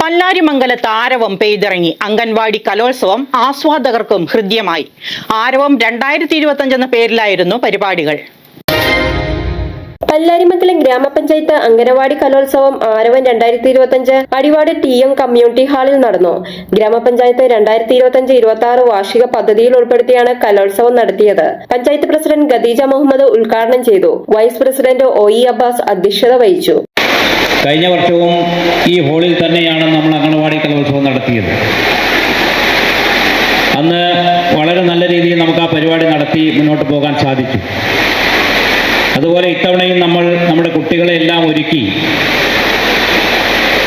പല്ലാരിമംഗലത്ത് ആരവം പെയ്തിറങ്ങി. അംഗൻവാടി കലോത്സവം ആസ്വാദകർക്കും ഹൃദ്യമായി. ആരവം രണ്ടായിരത്തി ഇരുപത്തി എന്ന പേരിലായിരുന്നു പരിപാടികൾ. പല്ലാരിമംഗലം ഗ്രാമപഞ്ചായത്ത് അംഗനവാടി കലോത്സവം ആരവം രണ്ടായിരത്തി ഇരുപത്തിയഞ്ച് അടിവാട് ടി എം കമ്മ്യൂണിറ്റി ഹാളിൽ നടന്നു. ഗ്രാമപഞ്ചായത്ത് രണ്ടായിരത്തി ഇരുപത്തിയഞ്ച് ഇരുപത്തി ആറ് വാർഷിക പദ്ധതിയിൽ ഉൾപ്പെടുത്തിയാണ് കലോത്സവം നടത്തിയത്. പഞ്ചായത്ത് പ്രസിഡന്റ് ഖദീജ മുഹമ്മദ് ഉദ്ഘാടനം ചെയ്തു. Vice president O E Abbas അധ്യക്ഷത വഹിച്ചു. കഴിഞ്ഞ വർഷവും ഈ ഹോളിൽ തന്നെയാണ് നമ്മൾ അംഗനവാടി കലോത്സവം നടത്തിയത്. അന്ന് വളരെ നല്ല രീതിയിൽ നമുക്ക് ആ പരിപാടി നടത്തി മുന്നോട്ട് പോകാൻ സാധിച്ചു. അതുപോലെ ഇത്തവണയും നമ്മൾ നമ്മുടെ കുട്ടികളെ എല്ലാം ഒരുക്കി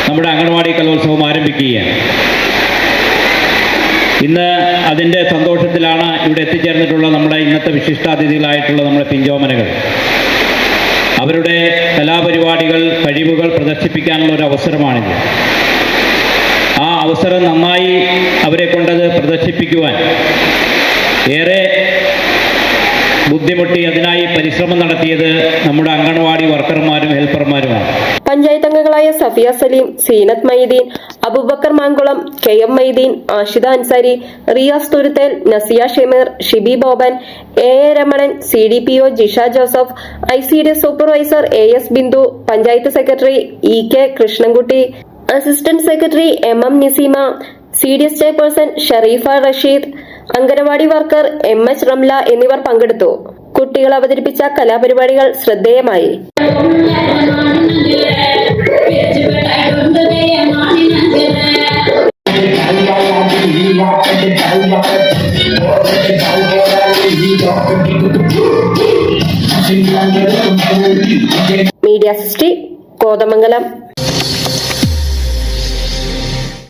നമ്മുടെ അംഗനവാടി കലോത്സവം ആരംഭിക്കുകയാണ്. ഇന്ന് അതിന്റെ സന്തോഷത്തിലാണ് ഇവിടെ എത്തിച്ചേർന്നിട്ടുള്ള നമ്മുടെ ഇന്നത്തെ വിശിഷ്ടാതിഥികളായിട്ടുള്ള നമ്മുടെ പിഞ്ചോമനകൾ. അവരുടെ കലാപരിപാടികൾ കഴിവുകൾ പ്രദർശിപ്പിക്കാനുള്ള ഒരു അവസരമാണിത്. ആ അവസരം നന്നായി അവരെ കൊണ്ടത് പ്രദർശിപ്പിക്കുവാൻ ഏറെ ബുദ്ധിമുട്ടി അതിനായി പരിശ്രമം നടത്തിയത് നമ്മുടെ അംഗൻവാടി വർക്കർമാരും ഹെൽപ്പർമാരുമാണ്. പഞ്ചായത്ത് അംഗങ്ങളായ Safiya Salim Seenath Maideen Abubakar Mankulam K M Maideen Ashida Ansari Riyas Thuruthel Nasiya Shemeer Shibi Boban A A Ramanan C D P O Jisha Joseph I C D supervisor A S Bindu panchayat secretary E K Krishnankutty assistant secretary M M Niseema C D S chairperson Sharifa Rasheed anganwadi worker M S Ramla എന്നിവർ പങ്കെടുത്തു. കുട്ടികൾ അവതരിപ്പിച്ച കലാപരിപാടികൾ ശ്രദ്ധേയമായി. Media സിസ്റ്റി കോതമംഗലം.